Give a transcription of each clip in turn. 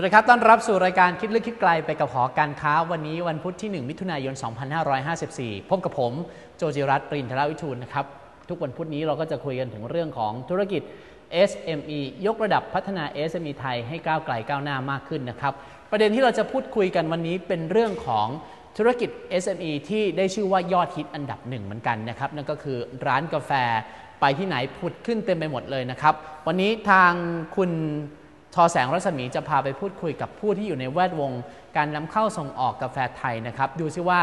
วัสดีครับ ต้อนรับสู่รายการคิดลึกคิดไกลไปกับหอการค้า วันนี้วันพุธที่ 1 มิถุนายน 2554 พบกับผม โจจิรัตปรินทรวิทูลนะครับ ทุกวันพุธนี้เราก็จะคุยกันถึงเรื่องของธุรกิจ SME ยกระดับพัฒนา SME ไทยให้ก้าวไกลก้าวหน้ามากขึ้นนะครับ ประเด็นที่เราจะพูดคุยกันวันนี้เป็นเรื่องของธุรกิจ SME ที่ได้ชื่อว่ายอดฮิตอันดับหนึ่งเหมือนกันนะครับนั่นก็คือร้านกาแฟไปที่ไหนผุดขึ้นเต็มไปหมดเลยนะครับ วันนี้ทางคุณ ทอแสงรัศมีจะพาไปพูดคุยกับผู้ที่อยู่ในแวดวง การนำเข้าส่งออกกาแฟไทยนะครับ ดูซิว่า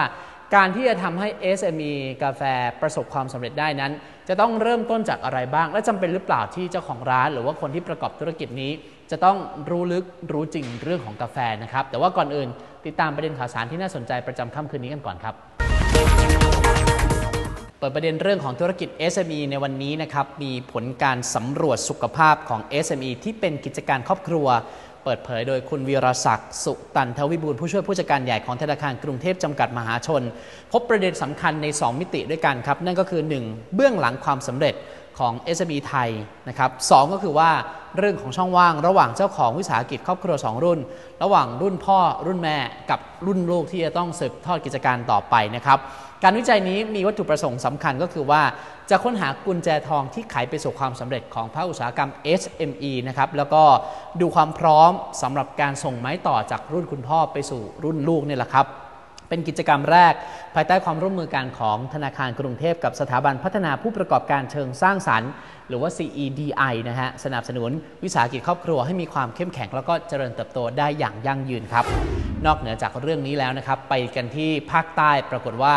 การที่จะทำให้ SME กาแฟประสบความสำเร็จได้นั้น จะต้องเริ่มต้นจากอะไรบ้าง และจำเป็นหรือเปล่าที่เจ้าของร้าน หรือว่าคนที่ประกอบธุรกิจนี้ จะต้องรู้ลึกรู้จริงเรื่องของกาแฟนะครับ แต่ว่าก่อนอื่น ติดตามประเด็นข่าวสารที่น่าสนใจประจำค่ำคืนนี้กันก่อนครับ เปิดประเด็นเรื่องของธุรกิจ SME ในวันนี้นะครับ มีผลการสำรวจสุขภาพของ SME ที่เป็นกิจการครอบครัว เปิดเผยโดยคุณวีรศักดิ์สุตันทวิบูลผู้ช่วยผู้จัดการใหญ่ของธนาคารกรุงเทพจำกัดมหาชน พบประเด็นสำคัญใน 2 มิติด้วยกันครับ นั่นก็คือ 1. เบื้องหลังความสำเร็จของ SME ไทยนะครับสก็คือว่าเรื่องของช่องว่างระหว่างเจ้าของวิสาหกิจครอบครัว 2 รุ่น ระหว่างรุ่นพ่อรุ่นแม่กับรุ่นลูกที่จะต้องสืบทอดกิจการต่อไปนะครับ การวิจัยนี้มีวัตถุประสงค์สำคัญก็คือว่า จะค้นหากุญแจทองที่ไขไปสู่ความสำเร็จของภาคอุตสาหกรรม SME นะครับแล้วก็ดูความพร้อมสำหรับการส่งไม้ต่อจากรุ่นคุณพ่อไปสู่รุ่นลูกนี่แหละครับเป็นกิจกรรมแรก ภายใต้ความร่วมมือกันของธนาคารกรุงเทพกับสถาบันพัฒนาผู้ประกอบการเชิงสร้างสรรค์ หรือว่า CEDI นะฮะสนับสนุนวิสาหกิจครอบครัวให้มีความเข้มแข็งแล้วก็เจริญเติบโตได้อย่างยั่งยืนครับ นอกเหนือจากเรื่องนี้แล้วนะครับ ไปกันที่ภาคใต้ปรากฏว่า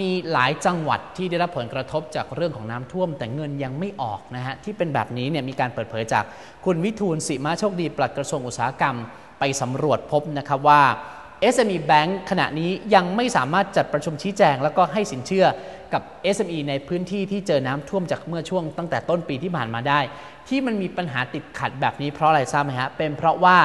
มีหลายจังหวัดที่ได้รับผลกระทบจากเรื่องของน้ำท่วม แต่เงินยังไม่ออกนะฮะที่เป็นแบบนี้เนี่ยมีการเปิดเผยจากคุณวิทูลสิมาโชคดีปลัดกระทรวงอุตสาหกรรมไปสำรวจพบนะครับว่า SME Bank ขณะนี้ยังไม่สามารถจัดประชุมชี้แจง แล้วก็ให้สินเชื่อกับ SME ในพื้นที่ที่เจอน้ำท่วมจากเมื่อช่วงตั้งแต่ต้นปีที่ผ่านมาได้ ที่มันมีปัญหาติดขัดแบบนี้เพราะอะไรทราบไหมฮะเป็นเพราะว่า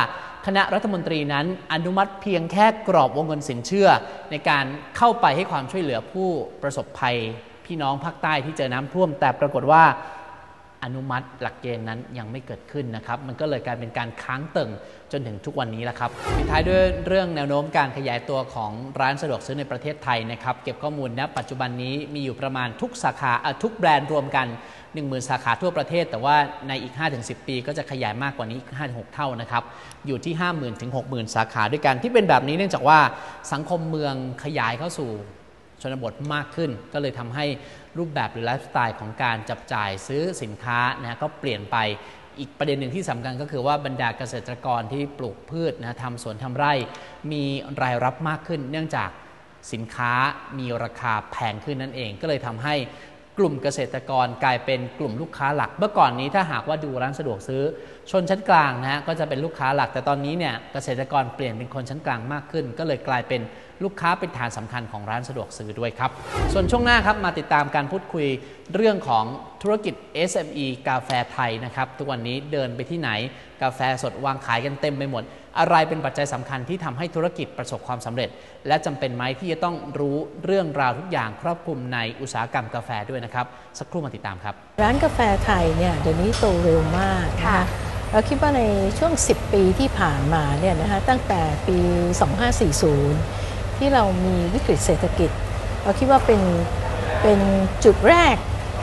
คณะรัฐมนตรีนั้นอนุมัติเพียงแค่กรอบวงเงินสินเชื่อ ในการเข้าไปให้ความช่วยเหลือผู้ประสบภัยพี่น้องภาคใต้ที่เจอน้ำท่วม แต่ปรากฏว่าอนุมัติหลักเกณฑ์นั้นยังไม่เกิดขึ้นนะครับ มันก็เลยกลายเป็นการค้างตึงจนถึงทุกวันนี้แหละครับปิดท้ายด้วยเรื่องแนวโน้มการขยายตัวของร้านสะดวกซื้อในประเทศไทยนะครับ เก็บข้อมูลณปัจจุบันนี้มีอยู่ประมาณทุกสาขาทุกแบรนด์รวมกัน 10,000 สาขาทั่วประเทศ แต่ว่าในอีก 5-10 ปี ก็จะขยายมากกว่านี้5-6 เท่านะครับอยู่ที่ 50,000ถึง60,000 สาขาด้วยกันที่เป็นแบบนี้เนื่องจากว่าสังคมเมืองขยายเข้าสู่ชนบทมากขึ้น ก็เลยทำให้รูปแบบหรือไลฟ์สไตล์ของการจับจ่ายซื้อสินค้านะก็เปลี่ยนไปอีกประเด็นหนึ่งที่สำคัญก็คือว่าบรรดาเกษตรกรที่ปลูกพืชนะทำสวนทำไร่ มีรายรับมากขึ้น เนื่องจากสินค้ามีราคาแพงขึ้นนั่นเอง ก็เลยทำให้ กลุ่มเกษตรกรกลายเป็นกลุ่มลูกค้าหลัก เมื่อก่อนนี้ถ้าหากว่าดูร้านสะดวกซื้อ ชนชั้นกลางนะฮะก็จะเป็นลูกค้าหลัก แต่ตอนนี้เนี่ยเกษตรกรเปลี่ยนเป็นคนชั้นกลางมากขึ้น ก็เลยกลายเป็น ลูกค้าเป็นฐานสำคัญของร้านสะดวกซื้อด้วยครับ ส่วนช่วงหน้าครับมาติดตามการพูดคุยเรื่องของธุรกิจ SME กาแฟไทยนะครับ ทุกวันนี้เดินไปที่ไหน กาแฟสดวางขายกันเต็มไปหมด อะไรเป็นปัจจัยสำคัญที่ทำให้ธุรกิจประสบความสำเร็จ และจำเป็นไหมที่จะต้องรู้เรื่องราวทุกอย่างครอบคลุมในอุตสาหกรรมกาแฟด้วยนะครับ สักครู่มาติดตามครับ ร้านกาแฟไทยเนี่ยเดี๋ยวนี้โตเร็วมากนะคะเราคิดว่าในช่วง 10 ปีที่ผ่านมาเนี่ยนะคะตั้งแต่ปี 2540 ที่เรามีวิกฤตเศรษฐกิจ เราคิดว่าเป็นเป็นจุดแรก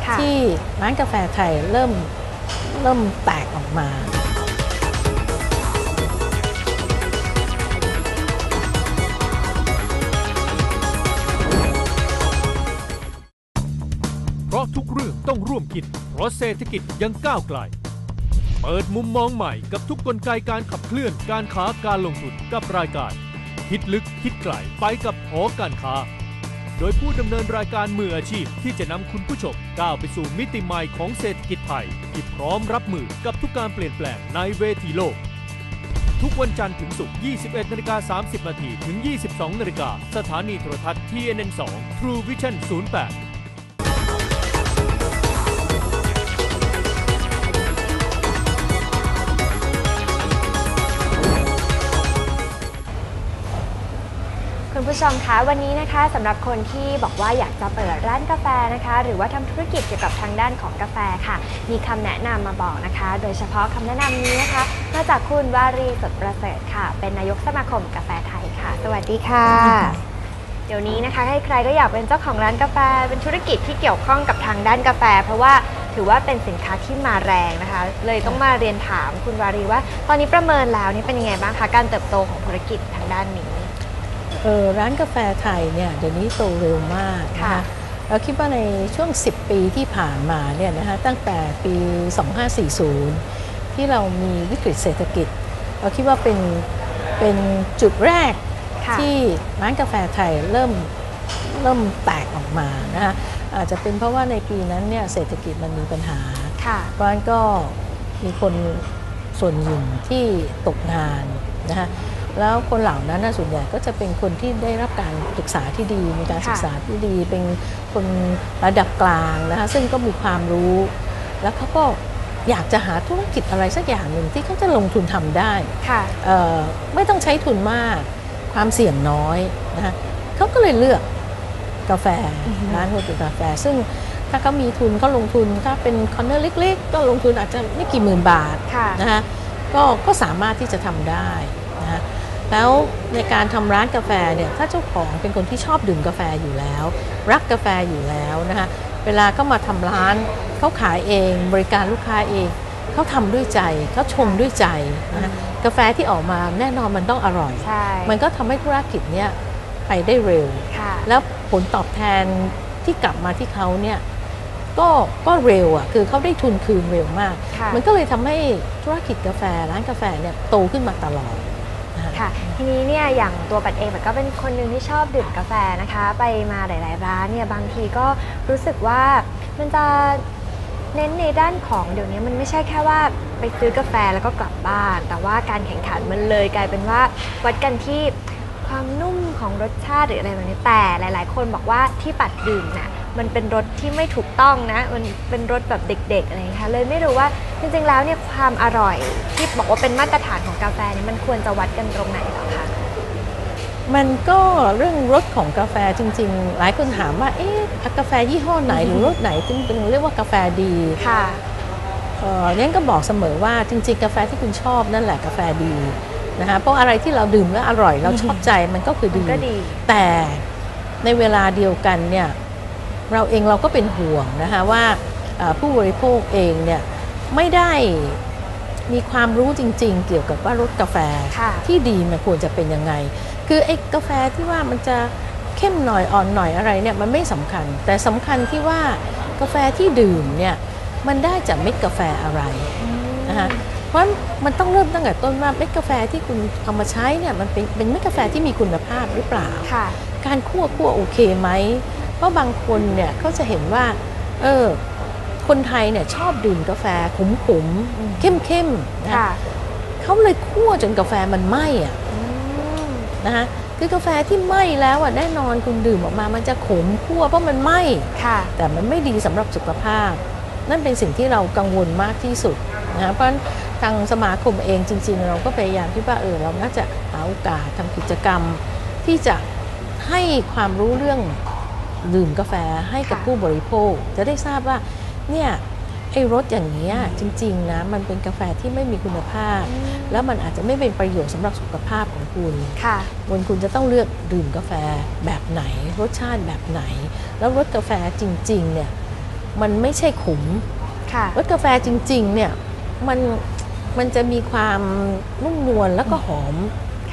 ค่ะที่ร้านกาแฟไทยเริ่มเริ่มแตกออกมาเพราะทุกเรื่องต้องร่วมคิด เพราะเศรษฐกิจยังก้าวไกล เปิดมุมมองใหม่กับทุกกลไกการขับเคลื่อนการค้าการลงทุนกับรายการ คิดลึกคิดไกลไปกับหอการค้า โดยผู้ดำเนินรายการมืออาชีพที่จะนำคุณผู้ชมก้าวไปสู่มิติใหม่ของเศรษฐกิจไทยที่พร้อมรับมือกับทุกการเปลี่ยนแปลงในเวทีโลก ทุกวันจันทร์ถึงศุกร์ 21นาฬิกา30นาทีถึง 22นาฬิกาสถานีโทรทัศน์ TNN 2 True Vision 08 ผู้ชมคะวันนี้นะคะสำหรับคนที่บอกว่าอยากจะเปิดร้านกาแฟนะคะ หรือว่าทำธุรกิจเกี่ยวกับทางด้านของกาแฟค่ะ มีคำแนะนำมาบอกนะคะ โดยเฉพาะคำแนะนำนี้นะคะมาจากคุณวารีสดประเสริฐค่ะ เป็นนายกสมาคมกาแฟไทยค่ะ สวัสดีค่ะ เดี๋ยวนี้นะคะใครๆก็อยากเป็นเจ้าของร้านกาแฟ เป็นธุรกิจที่เกี่ยวข้องกับทางด้านกาแฟ เพราะว่าถือว่าเป็นสินค้าที่มาแรงนะคะ เลยต้องมาเรียนถามคุณวารีว่า ตอนนี้ประเมินแล้วนี่เป็นยังไงบ้างคะการเติบโตของธุรกิจทางด้านนี้ เออร้านกาแฟไทยเนี่ยเดี๋ยวนี้โตเร็วมากนะค่ะคะเราคิดว่าในช่วง 10 ปีที่ผ่านมาเนี่ยนะคะตั้งแต่ปี 2540 ที่เรามีวิกฤตเศรษฐกิจ เราคิดว่าเป็นเป็นจุดแรกค่ะที่ร้านกาแฟไทยเริ่มเริ่มแตกออกมานะคะอาจจะเป็นเพราะว่าในปีนั้นเนี่ยเศรษฐกิจมันมีปัญหาค่ะเพราะฉะนั้นก็มีคนส่วนหนึ่งที่ตกงานนะคะ แล้วคนเหล่านั้นน่ะส่วนใหญ่ก็จะเป็นคนที่ได้รับการศึกษาที่ดี มีการค่ะศึกษาที่ดี เป็นคนระดับกลางนะคะซึ่งก็มีความรู้ แล้วเขาก็อยากจะหาธุรกิจอะไรสักอย่างหนึ่งที่เขาจะลงทุนทำได้ค่ะเอ่อไม่ต้องใช้ทุนมาก ความเสี่ยงน้อยนะคะเขาก็เลยเลือกกาแฟอือฮึร้านโฮเทลกาแฟ ซึ่งถ้าเขามีทุนก็ลงทุนถ้าเป็นคอนเนอร์เล็ก ๆ ก็ลงทุนอาจจะไม่กี่หมื่นบาทค่ะนะคะก็ก็สามารถที่จะทำได้นะคะ แล้วในการทำร้านกาแฟเนี่ยถ้าเจ้าของเป็นคนที่ชอบดื่มกาแฟอยู่แล้ว รักกาแฟอยู่แล้วนะคะเวลาก็มาทำร้านเขาขายเองบริการลูกค้าเองเขาทำด้วยใจเขาชงด้วยใจนะคะกาแฟที่ออกมาแน่นอนมันต้องอร่อยใช่มันก็ทำให้ธุรกิจเนี้ยไปได้เร็วค่ะแล้วผลตอบแทนที่กลับมาที่เขาเนี่ยก็ก็เร็วอะคือเขาได้ทุนคืนเร็วมากค่ะมันก็เลยทำให้ธุรกิจกาแฟร้านกาแฟเนี่ยโตขึ้นมาตลอดนะ ค่ะ ทีนี้เนี่ยอย่างตัวปัดเองปัดก็เป็นคนหนึ่งที่ชอบดื่มกาแฟนะคะ ไปมาหลาย ๆ ร้านเนี่ยบางทีก็รู้สึกว่ามันจะเน้นในด้านของเดี๋ยวนี้มันไม่ใช่แค่ว่าไปซื้อกาแฟแล้วก็กลับบ้าน แต่ว่าการแข่งขันมันเลยกลายเป็นว่าวัดกันที่ความนุ่มของรสชาติหรืออะไรแบบนี้แต่หลาย ๆ คนบอกว่าที่ปัดดื่มน่ะ มันเป็นรสที่ไม่ถูกต้องนะมันเป็นรสแบบเด็กๆอะไรอย่างเงี้ยค่ะเลยไม่รู้ว่าจริงๆแล้วเนี่ยความอร่อยที่บอกว่าเป็นมาตรฐานของกาแฟเนี่ยมันควรจะวัดกันตรงไหนเหรอคะมันก็เรื่องรสของกาแฟจริง ๆ หลายคนถามว่าเอ๊ะกาแฟยี่ห้อไหนหรือรสไหนถึงเป็นเรียกว่ากาแฟดีค่ะเอ่อเนี่ยก็บอกเสมอว่าจริง ๆ กาแฟที่คุณชอบนั่นแหละกาแฟดีนะคะเพราะอะไรที่เราดื่มแล้วอร่อยเราชอบใจมันก็คือมันดีก็ดี แต่ในเวลาเดียวกันเนี่ย เราเองเราก็เป็นห่วงนะคะว่าเอ่อผู้บริโภคเองเนี่ยไม่ได้มีความรู้จริง ๆ เกี่ยวกับว่ารสกาแฟค่ะที่ดีมันควรจะเป็นยังไง คือไอ้กาแฟที่ว่ามันจะเข้มหน่อยอ่อนหน่อยอะไรเนี่ยมันไม่สำคัญ แต่สำคัญที่ว่ากาแฟที่ดื่มเนี่ยมันได้จากเม็ดกาแฟอะไรนะคะเพราะมันต้องเริ่มตั้งแต่ต้นว่าเม็ดกาแฟที่คุณเอามาใช้เนี่ยมันเป็นเป็นเม็ดกาแฟที่มีคุณภาพหรือเปล่าค่ะการคั่วคั่วโอเคไหม เพราะบางคนเนี่ยเขาจะเห็นว่า เออ คนไทยเนี่ยชอบดื่มกาแฟขมขมๆเข้มเข้มๆนะค่ะเขาเลยคั่วจนกาแฟมันไหม้อะนะคะคือกาแฟที่ไหม้แล้วอะแน่นอนคุณดื่มออกมามันจะขมคั่วเพราะมันไหม้ค่ะแต่มันไม่ดีสำหรับสุขภาพ นั่นเป็นสิ่งที่เรากังวลมากที่สุดนะเพราะฉะนั้นทางสมาคมเองจริง ๆ เราก็พยายามที่ว่าเออเราน่าจะหาโอกาสทำกิจกรรมที่จะให้ความรู้เรื่อง ดื่มกาแฟให้กับค่ะผู้บริโภค จะได้ทราบว่าเนี่ยไอ้รสอย่างนี้ยจริงๆนะมันเป็นกาแฟที่ไม่มีคุณภาพ แล้วมันอาจจะไม่เป็นประโยชน์สำหรับสุขภาพของคุณค่ะวันคุณจะต้องเลือกดื่มกาแฟแบบไหน รสชาติแบบไหน แล้วรสกาแฟจริงๆเนี่ยมันไม่ใช่ขมค่ะรสกาแฟจริงๆเนี่ยมันมันจะมีความนุ่มนวลแล้วก็หอม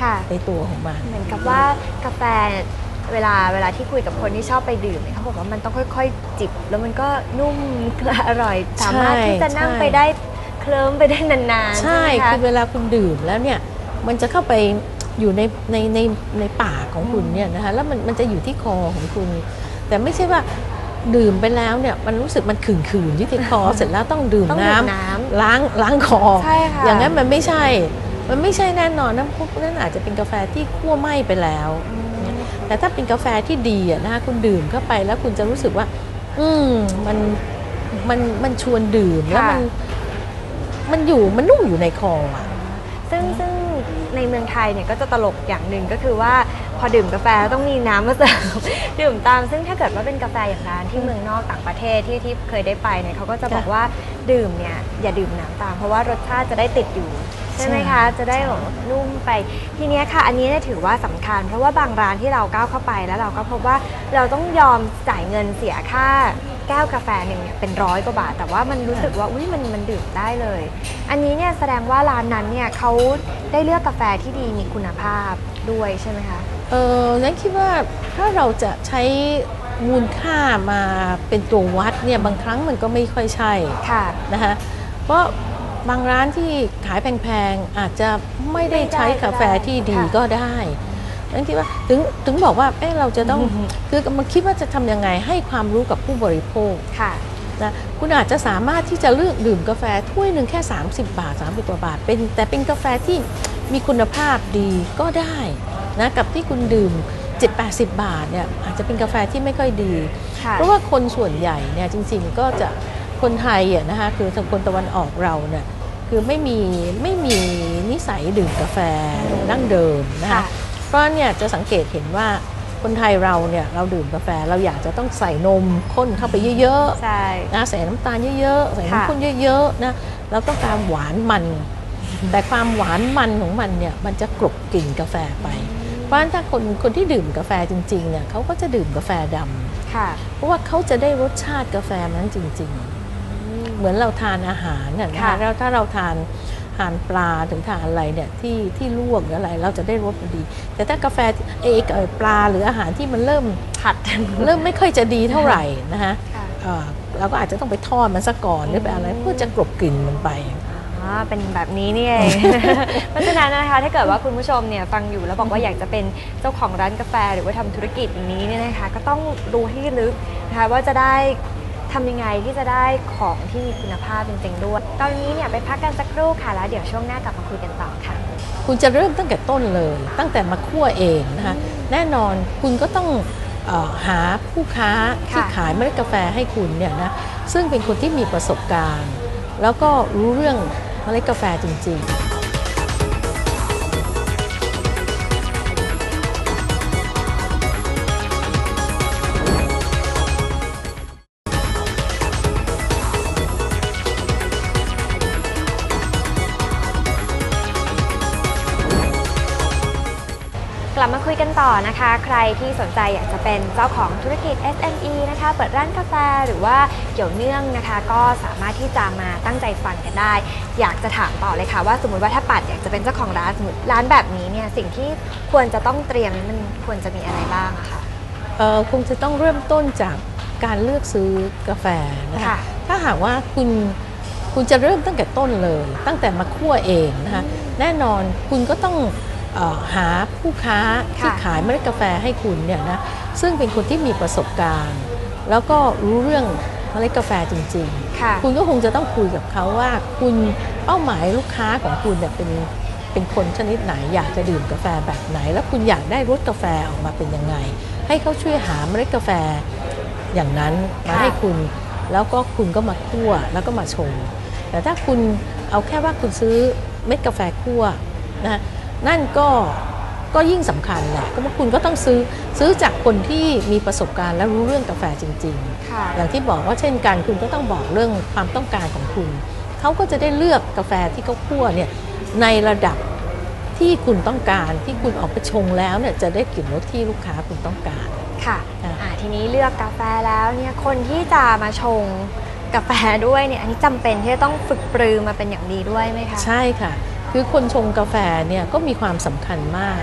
ค่ะในตัวของมันเหมือนกับว่ากาแฟ เวลาเวลาที่คุยกับคนที่ชอบไปดื่มเนี่ยเขาบอกว่ามันต้องค่อย ๆ จิบ แล้วมันก็นุ่มอร่อยสามารถที่จะนั่งใช่ไปได้เคลิ้มไปได้นานๆใช่ไหมคะคือเวลาคุณดื่มแล้วเนี่ยมันจะเข้าไปอยู่ในในในในปากของคุณเนี่ยนะคะแล้วมันมันจะอยู่ที่คอของคุณ แต่ไม่ใช่ว่าดื่มไปแล้วเนี่ยมันรู้สึกมันขื่นขืนๆที่ที่คอเสร็จแล้วต้องดื่มต้องดื่น้มน้ำล้างล้างคอใช่ค่ะอย่างนั้นมันไม่ใช่ มันไม่ใช่แน่นอนนะพวกนั้นอาจจะเป็นกาแฟที่คั่วไหม้ไปแล้ว แต่ถ้าเป็นกาแฟที่ดีอะนะคะคุณดื่มเข้าไปแล้วคุณจะรู้สึกว่า อืมมันมันมันชวนดื่มแล้วมันมันอยู่มันนุ่มอยู่ในคออะซึ่งซึ่งในเมืองไทยเนี่ยก็จะตลกอย่างหนึ่งก็คือว่าพออดื่มกาแฟต้องมีน้ำมาเสิร์ฟดื่มตาม ซึ่งถ้าเกิดว่าเป็นกาแฟอย่างร้านที่เมืองนอกต่างประเทศที่ที่เคยได้ไปเนี่ยเขาก็จะบอกว่าดื่มเนี่ยอย่าดื่มน้ำตาม เพราะว่ารสชาติจะได้ติดอยู่ ใช่ไหมคะ จะได้แบบนุ่มไป ทีเนี้ยค่ะ อันนี้เนี่ยถือว่าสำคัญ เพราะว่าบางร้านที่เราก้าวเข้าไปแล้วเราก็พบว่าเราต้องยอมจ่ายเงินเสียค่าแก้วกาแฟหนึ่งเนี่ยเป็นร้อยกว่าบาท แต่ว่ามันรู้สึกว่าอุ้ยมันมันดื่มได้เลย อันนี้เนี่ยแสดงว่าร้านนั้นเนี่ยเขาได้เลือกกาแฟที่ดีมีคุณภาพด้วยใช่ไหมคะ เออฉันคิดว่าถ้าเราจะใช้มูลค่ามาเป็นตัววัดเนี่ยบางครั้งมันก็ไม่ค่อยใช่ค่ะ นะคะเพราะ บางร้านที่ขายแพงๆอาจจะไม่ได้ใช้กาแฟที่ดีก็ได้ฉันคิดว่าถึงถึงบอกว่าเอ๊ะเราจะต้องคือมันคิดว่าจะทำยังไงให้ความรู้กับผู้บริโภคค่ะนะคุณอาจจะสามารถที่จะเลือกดื่มกาแฟถ้วยหนึ่งแค่ 30 บาท 30กว่าบาท เป็นแต่เป็นกาแฟที่มีคุณภาพดีก็ได้นะกับที่คุณดื่ม 7-80 บาทเนี่ยอาจจะเป็นกาแฟที่ไม่ค่อยดีค่ะเพราะว่าคนส่วนใหญ่เนี่ยจริงๆก็จะคนไทยอะนะคะคือทางคนตะวันออกเราเนี่ย คือไม่มีไม่มีนิสัยดื่มกาแฟดั้งเดิมนะคะค่ะเพราะเนี่ยจะสังเกตเห็นว่าคนไทยเราเนี่ยเราดื่มกาแฟเราอยากจะต้องใส่นมข้นเข้าไปเยอะๆใช่นะใส่น้ำตาลเยอะๆใส่ค่ะน้ำข้นเยอะๆนะเราต้องการหวานมัน แต่ความหวานมันของมันเนี่ยมันจะกลบกลิ่นกาแฟไป เพราะฉะนั้นถ้าคนคนที่ดื่มกาแฟจริงๆเนี่ยเขาก็จะดื่มกาแฟดำค่ะเพราะว่าเขาจะได้รสชาติกาแฟนั้นจริงๆเห มือนเราทานอาหารน่ะนะค่ะคะแล้วถ้าเราทานทานปลาถึงทานอะไรเนี่ยที่ที่ลวกหรืออะไรเราจะได้รสดี แต่ถ้ากาแฟเอกเอ่อปลาหรืออาหารที่มันเริ่มผัดเริ่มไม่ค่อยจะดีเท่าไหร่นะคะค่ะเอ่อเราก็อาจจะต้องไปทอดมันซะก่อนหรือไปอะไรเพื่อจะกลบกลิ่นมันไปอ๋อเป็นแบบนี้นี่เอง เพราะฉะนั้นนะคะถ้าเกิดว่าคุณผู้ชมเนี่ยฟังอยู่แล้วบอกว่าอยากจะเป็นเจ้าของร้านกาแฟหรือว่าทำธุรกิจอย่างนี้เนี่ยนะคะ ก็ต้องรู้ให้ลึกนะคะว่าจะได้ ทำยังไงที่จะได้ของที่มีคุณภาพจริงๆด้วย ตอนนี้เนี่ยไปพักกันสักครู่ค่ะแล้วเดี๋ยวช่วงหน้ากลับมาคุยกันต่อค่ะ คุณจะเริ่มตั้งแต่ต้นเลย ตั้งแต่มาคั่วเองนะคะแน่นอนคุณก็ต้องออหาผู้ค้าที่ขายเมล็ดกาแฟให้คุณเนี่ยนะซึ่งเป็นคนที่มีประสบการณ์ แล้วก็รู้เรื่องเมล็ดกาแฟจริง ๆ ยกันต่อนะคะ ใครที่สนใจอยากจะเป็นเจ้าของธุรกิจ SME นะคะ เปิดร้านกาแฟหรือว่าเกี่ยวเนื่องนะคะ ก็สามารถที่จะมาตั้งใจฟังกันได้ อยากจะถามต่อเลยค่ะ ว่าสมมติว่าถ้าปัดอยากจะเป็นเจ้าของร้านสมมติร้านแบบนี้เนี่ยสิ่งที่ควรจะต้องเตรียมมันควรจะมีอะไรบ้างอะคะเอ่อคงจะต้องเริ่มต้นจากการเลือกซื้อกาแฟนะคะค่ะถ้าหากว่าคุณคุณจะเริ่มตั้งแต่ต้นเลย ตั้งแต่มาคั่วเองนะคะแน่นอนคุณก็ต้องเออ หาผู้ค้าที่ค่ะขายเมล็ดกาแฟให้คุณเนี่ยนะซึ่งเป็นคนที่มีประสบการณ์ แล้วก็รู้เรื่องเมล็ดกาแฟจริงๆค่ะคุณก็คงจะต้องคุยกับเขาว่าคุณเป้าหมายลูกค้าของคุณเนี่ยเป็นเป็นคนชนิดไหนอยากจะดื่มกาแฟแบบไหน แล้วคุณอยากได้รสกาแฟออกมาเป็นยังไง ให้เขาช่วยหาเมล็ดกาแฟอย่างนั้นมาค่ะให้คุณแล้วก็คุณก็มาคั่วแล้วก็มาชงแต่ถ้าคุณเอาแค่ว่าคุณซื้อเม็ดกาแฟคั่วนะ นั่นก็ก็ยิ่งสำคัญแหละก็ว่าคุณก็ต้องซื้อซื้อจากคนที่มีประสบการณ์และรู้เรื่องกาแฟจริงๆค่ะอย่างที่บอกว่าเช่นกันคุณก็ต้องบอกเรื่องความต้องการของคุณ เขาก็จะได้เลือกกาแฟที่เขาคั่วเนี่ยในระดับที่คุณต้องการที่คุณออกไปชงแล้วเนี่ยจะได้กลิ่นรสที่ลูกค้าคุณต้องการค่ะค่ะอ่าทีนี้เลือกกาแฟแล้วเนี่ยคนที่จะมาชงกาแฟด้วยเนี่ยอันนี้จำเป็นที่จะต้องฝึกปรือมาเป็นอย่างดีด้วยไหมคะใช่ค่ะ คือคนชงกาแฟเนี่ยก็มีความสำคัญมาก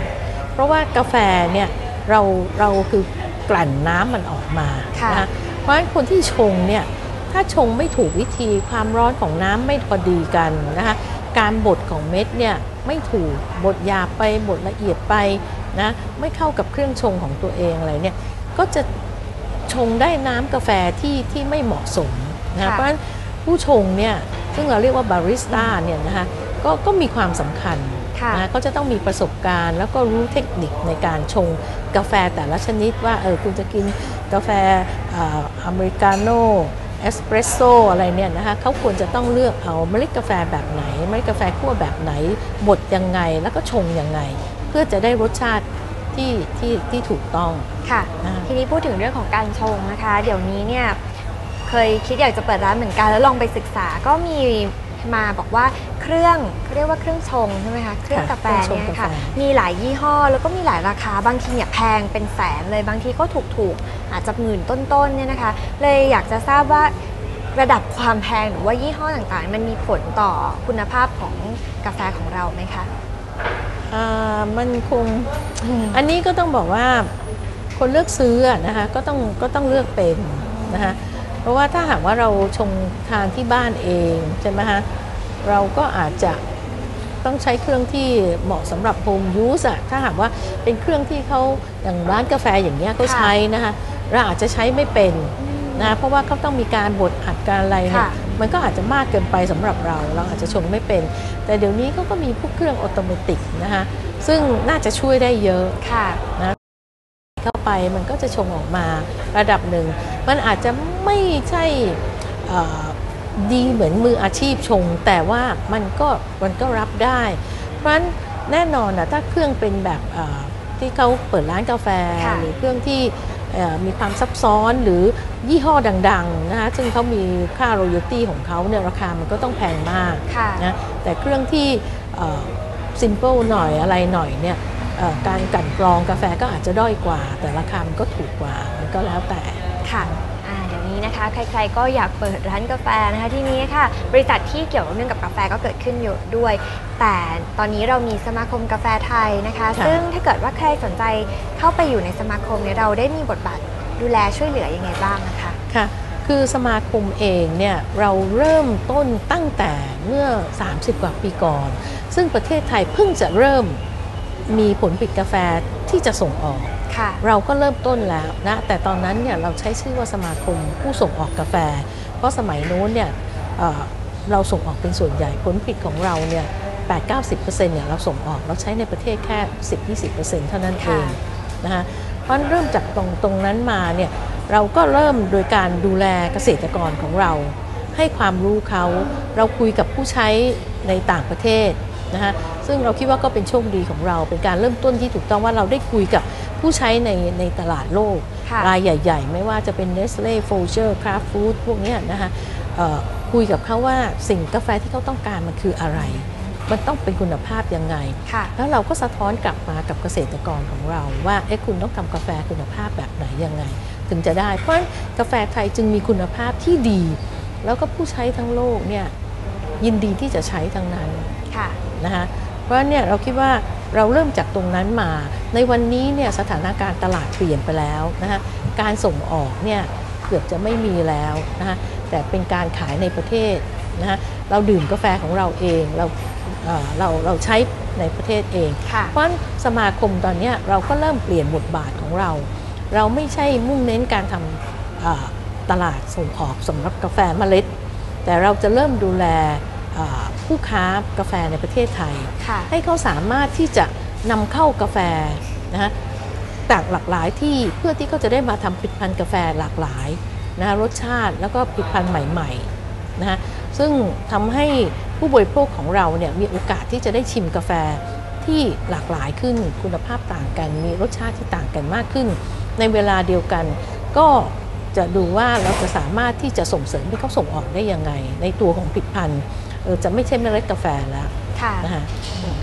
เพราะว่ากาแฟเนี่ยเราเราคือกลั่นน้ำมันออกมาค่ะนเพราะฉะนั้นคนที่ชงเนี่ยถ้าชงไม่ถูกวิธีความร้อนของน้ำไม่พอดีกันนะคะการบดของเม็ดเนี่ยไม่ถูกบดหยาบไปบดละเอียดไปนะไม่เข้ากับเครื่องชงของตัวเองอะไรเนี่ยก็จะชงได้น้ำกาแฟที่ที่ไม่เหมาะสมนะค่ะเพราะฉะนั้นผู้ชงเนี่ยซึ่งเราเรียกว่าบาริสต้าเนี่ยนะคะ ก็ก็มีความสำคัญค่ะนะเขาจะต้องมีประสบการณ์ แล้วก็รู้เทคนิคในการชงกาแฟแต่ละชนิดว่าเออคุณจะกินกาแฟอ่าอเมริกาโน่เอสเปรสโซอะไรเนี่ยนะคะเขาควรจะต้องเลือกเอาเมล็ดกาแฟแบบไหนเมล็ดกาแฟคั่วแบบไหนบดยังไงแล้วก็ชงยังไง เพื่อจะได้รสชาติที่ที่ที่ถูกต้องค่ะ นะคะ ทีนี้พูดถึงเรื่องของการชงนะคะ เดี๋ยวนี้เนี่ยเคยคิดอยากจะเปิดร้านเหมือนกันแล้วลองไปศึกษาก็มีมาบอกว่า เครื่องเขาเรียกว่าเครื่องชงใช่ไหมคะเครื่องกาแฟเนี่ยค่ะมีหลายยี่ห้อแล้วก็มีหลายราคาบางทีเนี่ยแพงเป็นแสนเลยบางทีก็ถูกๆอาจจะหมื่นต้นๆเนี่ยนะคะ เลยอยากจะทราบว่าระดับความแพงหรือว่ายี่ห้อต่างๆ มันมีผลต่อคุณภาพของกาแฟของเราไหมคะอ่ามันคงอันนี้ก็ต้องบอกว่าคนเลือกซื้ออะนะคะก็ต้องก็ต้องเลือกเป็นนะคะเพราะว่าถ้าหากว่าเราชงทานที่บ้านเองใช่ไหมคะ เราก็อาจจะต้องใช้เครื่องที่เหมาะสำหรับโฮมยูสอะถ้าหากว่าเป็นเครื่องที่เขาอย่างร้านกาแฟอย่างเงี้ยเขาค่ะใช้นะคะเราอาจจะใช้ไม่เป็นนะเพราะว่าเขาต้องมีการบดอัดการอะไรเนี่ยค่ะมันก็อาจจะมากเกินไปสำหรับเรา เราอาจจะชงไม่เป็น แต่เดี๋ยวนี้เขาก็มีพวกเครื่องออโตเมติกนะคะซึ่งน่าจะช่วยได้เยอะค่ะเข้าไปมันก็จะชงออกมาระดับหนึ่ง มันอาจจะไม่ใช่เอ่อ ดีเหมือนมืออาชีพชง แต่ว่ามันก็มันก็รับได้ เพราะฉะนั้นแน่นอนนะถ้าเครื่องเป็นแบบเอ่อที่เขาเปิดร้านกาแฟค่ะหรือเครื่องที่เอ่อมีความซับซ้อนหรือยี่ห้อดังๆนะคะซึ่งเขามีค่า royalty ของเขาเนี่ยราคามันก็ต้องแพงมากค่ะนะแต่เครื่องที่ซิมเ l ิลหน่อยอะไรหน่อยเนี่ยเอ่อการกลั่นกรองกาแฟก็อาจจะด้อยกว่า แต่ราคามันก็ถูกกว่ามันก็แล้วแต่ค่ะอ่าเดี๋ยว นี้นะคะ ใครๆก็อยากเปิดร้านกาแฟนะคะที่นี้ค่ะ บริษัทที่เกี่ยวกับเรื่องกับกาแฟก็เกิดขึ้นอยู่ด้วย แต่ตอนนี้เรามีสมาคมกาแฟไทยนะคะค่ะซึ่งถ้าเกิดว่าใครสนใจเข้าไปอยู่ในสมาคมเนี่ยเราได้มีบทบาทดูแลช่วยเหลือยังไงบ้างนะคะค่ะคือสมาคมเองเนี่ยเราเริ่มต้นตั้งแต่เมื่อ 30 กว่าปีก่อน ซึ่งประเทศไทยเพิ่งจะเริ่มมีผลผลิตกาแฟที่จะส่งออกค่ะ เราก็เริ่มต้นแล้วนะแต่ตอนนั้นเนี่ยเราใช้ชื่อว่าสมาคมผู้ส่งออกกาแฟ เพราะสมัยโน้นเนี่ยเอ่อเราส่งออกเป็นส่วนใหญ่ผลผลิตของเราเนี่ย8-90%เนี่ยเราส่งออกเราใช้ในประเทศแค่ 10-20%เท่านั้นเองนะคะเพราะเริ่มจากตรงตรงนั้นมาเนี่ยเราก็เริ่มโดยการดูแลเกษตรกรของเรา ให้ความรู้เขาเราคุยกับผู้ใช้ในต่างประเทศนะคะ ซึ่งเราคิดว่าก็เป็นโชคดีของเรา เป็นการเริ่มต้นที่ถูกต้องว่าเราได้คุยกับผู้ใช้ในในตลาดโลกค่ะรายใหญ่ ๆ ไม่ว่าจะเป็น Nestle f o l g e r Kraft Food พวกเนี้ยนะคะเอ่อคุยกับเขาว่าสิ่งกาแฟที่เขาต้องการมันคืออะไร มันต้องเป็นคุณภาพยังไงค่ะแล้วเราก็สะท้อนกลับมากับเกษตรกรของเราว่าเอ๊ะคุณต้องทำกาแฟคุณภาพแบบไหนยังไง ถึงจะได้ เพราะฉะนั้นกาแฟไทยจึงมีคุณภาพที่ดี แล้วก็ผู้ใช้ทั้งโลกเนี่ยยินดีที่จะใช้ทั้งนั้นค่ะนะคะเพ ราะฉะนั้นเนี่ยเราคิดว่าเราเริ่มจากตรงนั้นมา ในวันนี้เนี่ยสถานการณ์ตลาดเปลี่ยนไปแล้วนะคะการส่งออกเนี่ยเกือบจะไม่มีแล้วนะคะแต่เป็นการขายในประเทศนะคะเราดื่มกาแฟของเราเองเราเอ่อเราเราใช้ในประเทศเองค่ะเพราะฉะนั้นสมาคมตอนเนี้ยเราก็เริ่มเปลี่ยนบทบาทของเรา เราไม่ใช่มุ่งเน้นการทำเอ่อตลาดส่งออกสำหรับกาแฟเมล็ด แต่เราจะเริ่มดูแลเอ่อ ผู้ค้ากาแฟในประเทศไทยค่ะให้เขาสามารถที่จะนำเข้ากาแฟนะฮะจากหลากหลายที่เพื่อที่เขาจะได้มาทำผลิตภัณฑ์กาแฟหลากหลายนะฮะรสชาติแล้วก็ผลิตภัณฑ์ใหม่ๆนะฮะซึ่งทำให้ผู้บริโภคของเราเนี่ยมีโอกาสที่จะได้ชิมกาแฟที่หลากหลายขึ้นคุณภาพต่างกัน มีรสชาติที่ต่างกันมากขึ้น ในเวลาเดียวกัน ก็จะดูว่าเราจะสามารถที่จะส่งเสริมให้เขาส่งออกได้ยังไง ในตัวของผลิตภัณฑ์ เออจะไม่ใช่เมล็ดกาแฟแล้วค่ะนะคะ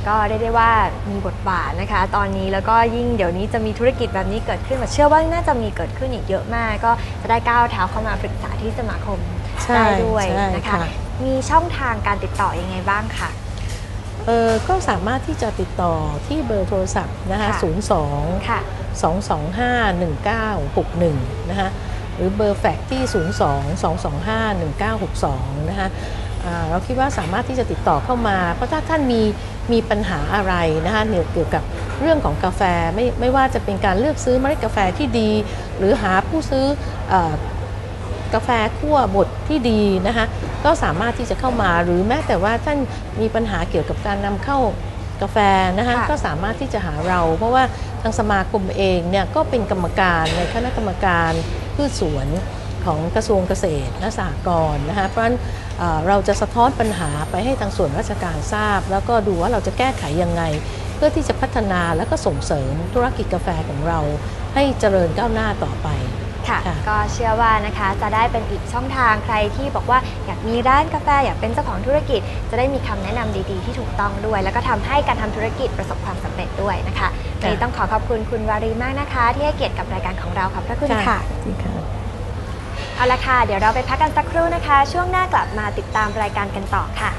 ก็ได้ได้ว่ามีบทบาทนะคะ ตอนนี้แล้วก็ยิ่งเดี๋ยวนี้จะมีธุรกิจแบบนี้เกิดขึ้นมาเชื่อว่าน่าจะมีเกิดขึ้นอีกเยอะมาก ก็จะได้ก้าวเท้าเข้ามาปรึกษาที่สมาคมใช่ได้ด้วยใช่นะคะค่ะมีช่องทางการติดต่อยังไงบ้างคะเออก็สามารถที่จะติดต่อที่เบอร์โทรศัพท์นะคะค่ะ02ค่ะ225 1961นะคะหรือเบอร์แฟกซ์ที่ 02 225 1962 นะคะอ่า เราคิดว่าสามารถที่จะติดต่อเข้ามา เพราะถ้าท่านมีมีปัญหาอะไรนะคะเนี่ยเกี่ยวกับเรื่องของกาแฟไม่ไม่ว่าจะเป็นการเลือกซื้อเมล็ดกาแฟที่ดี หรือหาผู้ซื้อเออกาแฟคั่วบดที่ดีนะคะก็สามารถที่จะเข้ามาหรือแม้แต่ว่าท่านมีปัญหาเกี่ยวกับการนำเข้ากาแฟนะคะค่ะก็สามารถที่จะหาเรา เพราะว่าทางสมาคมเองเนี่ยก็เป็นกรรมการในคณะกรรมการพืชสวนของกระทรวงเกษตรและสหกรณ์นะคะเพราะฉะนั้น เอ่อเราจะสะท้อนปัญหาไปให้ทางส่วนราชการทราบ แล้วก็ดูว่าเราจะแก้ไขยังไงพื่อที่จะพัฒนาและก็ส่งเสริมธุรกิจกาแฟของเรา ให้เจริญก้าวหน้าต่อไปค่ะค่ะก็เชื่อว่านะคะจะได้เป็นอีกช่องทางใครที่บอกว่าอยากมีร้านกาแฟอยากเป็นเจ้าของธุรกิจ จะได้มีคำแนะนำดีๆ ที่ถูกต้องด้วย แล้วก็ทำให้การทำธุรกิจประสบความสำเร็จด้วยนะคะวันนี้ต้องขอขอบคุณคุณวารีมากนะคะ ที่ให้เกียรติกับรายการของเราขอบพระคุณค่ะดีค่ะ เอาละค่ะ เดี๋ยวเราไปพักกันสักครู่นะคะ ช่วงหน้ากลับมาติดตามรายการกันต่อค่ะ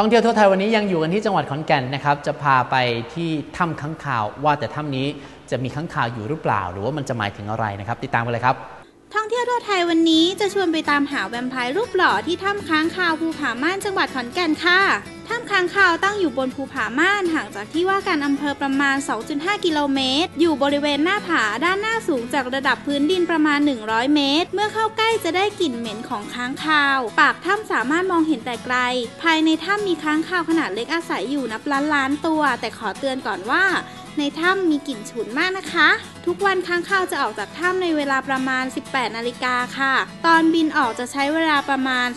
ท่องเที่ยวทั่วไทยวันนี้ยังอยู่กันที่จังหวัดขอนแก่นนะครับ จะพาไปที่ถ้ำค้างคาวว่าแต่ถ้ำนี้จะมีค้างคาวอยู่หรือเปล่า หรือว่ามันจะหมายถึงอะไรนะครับ ติดตามกันเลยครับ ท่องเที่ยวทั่วไทยวันนี้จะชวนไปตามหาแวมไพร์รูปหล่อที่ถ้ำค้างคาวภูผาม่านจังหวัดขอนแก่นค่ะ ถ้ำค้างคาวตั้งอยู่บนภูผาม่านห่างจากที่ว่าการอำเภอประมาณ 2.5 กิโลเมตร อยู่บริเวณหน้าผาด้านหน้าสูงจากระดับพื้นดินประมาณ 100 เมตร เมื่อเข้าใกล้จะได้กลิ่นเหม็นของค้างคาว ปากถ้ำสามารถมองเห็นแต่ไกล ภายในถ้ำมีค้างคาวขนาดเล็กอาศัยอยู่นับล้านล้านตัว แต่ขอเตือนก่อนว่า ในถ้ำมีกลิ่นฉุนมากนะคะ ทุกวันค้างคาวจะออกจากถ้ำในเวลาประมาณ 18 นาฬิกาค่ะ ตอนบินออกจะใช้เวลาประมาณ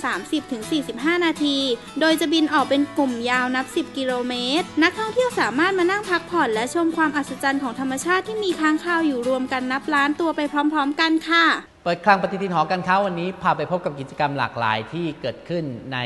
30-45 นาที โดยจะบินออกเป็นกลุ่มยาวนับ 10 กิโลเมตร นักท่องเที่ยวสามารถมานั่งพักผ่อนและชมความอัศจรรย์ของธรรมชาติที่มีค้างคาวอยู่รวมกันนับล้านตัวไปพร้อม ๆ กันค่ะเปิดคลังปฏิทินหอการค้าวันนี้พาไปพบกับกิจกรรมหลากหลายที่เกิดขึ้นใน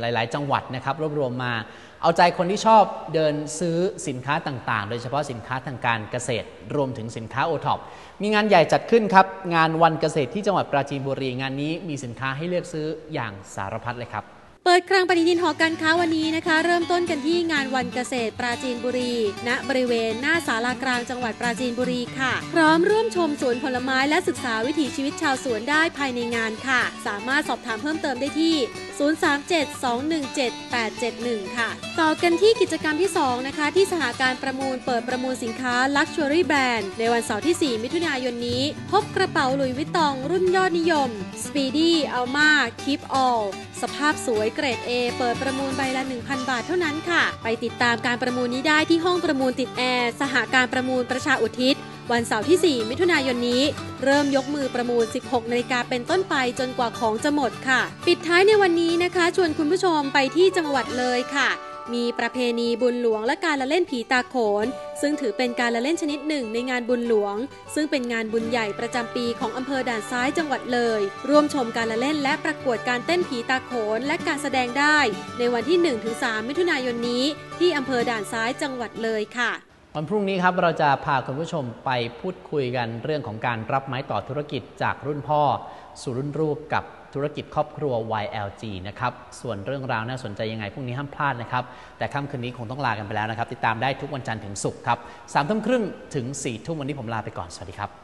หลาย ๆ จังหวัดนะครับรวบรวมมา เอาใจคนที่ชอบเดินซื้อสินค้าต่างๆ โดยเฉพาะสินค้าทางการเกษตร รวมถึงสินค้าโอท็อปมีงานใหญ่จัดขึ้นครับ งานวันเกษตรที่จังหวัดปราจีนบุรีงานนี้มีสินค้าให้เลือกซื้ออย่างสารพัดเลยครับ เปิดคลังปฏิทินหอการค้าวันนี้นะคะ เริ่มต้นกันที่งานวันเกษตรปราจีนบุรี ณบริเวณหน้าศาลากลางจังหวัดปราจีนบุรีค่ะ พร้อมร่วมชมสวนผลไม้และศึกษาวิถีชีวิตชาวสวนได้ภายในงานค่ะ สามารถสอบถามเพิ่มเติมได้ที่ 037-217-871 ค่ะ ต่อกันที่กิจกรรมที่ 2 นะคะ ที่สหการประมูลเปิดประมูลสินค้า Luxury Brand ในวันเสาร์ที่ 4 มิถุนายนนี้ พบกระเป๋าหลุยวิตตองรุ่นยอดนิยม Speedy Alma Keep All สภาพสวยเกรด A เปิดประมูลใบละ 1,000 บาทเท่านั้นค่ะ ไปติดตามการประมูลนี้ได้ที่ห้องประมูลติดแอร์ สหการประมูลประชาอุทิศ วันเสาร์ที่ 4 มิถุนายนนี้ เริ่มยกมือประมูล 16 นาฬิกาเป็นต้นไปจนกว่าของจะหมดค่ะ ปิดท้ายในวันนี้นะคะ ชวนคุณผู้ชมไปที่จังหวัดเลยค่ะ มีประเพณีบุญหลวงและการละเล่นผีตาโขน ซึ่งถือเป็นการละเล่นชนิดหนึ่งในงานบุญหลวง ซึ่งเป็นงานบุญใหญ่ประจำปีของอำเภอด่านซ้ายจังหวัดเลย ร่วมชมการละเล่นและประกวดการเต้นผีตาโขนและการแสดงได้ ในวันที่ 1-3 มิถุนายนนี้ ที่อำเภอด่านซ้ายจังหวัดเลยค่ะวันพรุ่งนี้ครับเราจะพาคุณผู้ชมไปพูดคุยกันเรื่องของการรับไม้ต่อธุรกิจจากรุ่นพ่อ สู่รุ่นลูกกับ ธุรกิจครอบครัว YLG นะครับ ส่วนเรื่องราวน่าสนใจยังไงพรุ่งนี้ห้ามพลาดนะครับ แต่ค่ำคืนนี้คงต้องลากันไปแล้วนะครับ ติดตามได้ทุกวันจันทร์ถึงศุกร์ครับสามทุ่มครึ่งถึง4ี่ทุ่มวันนี้ผมลาไปก่อน สวัสดีครับ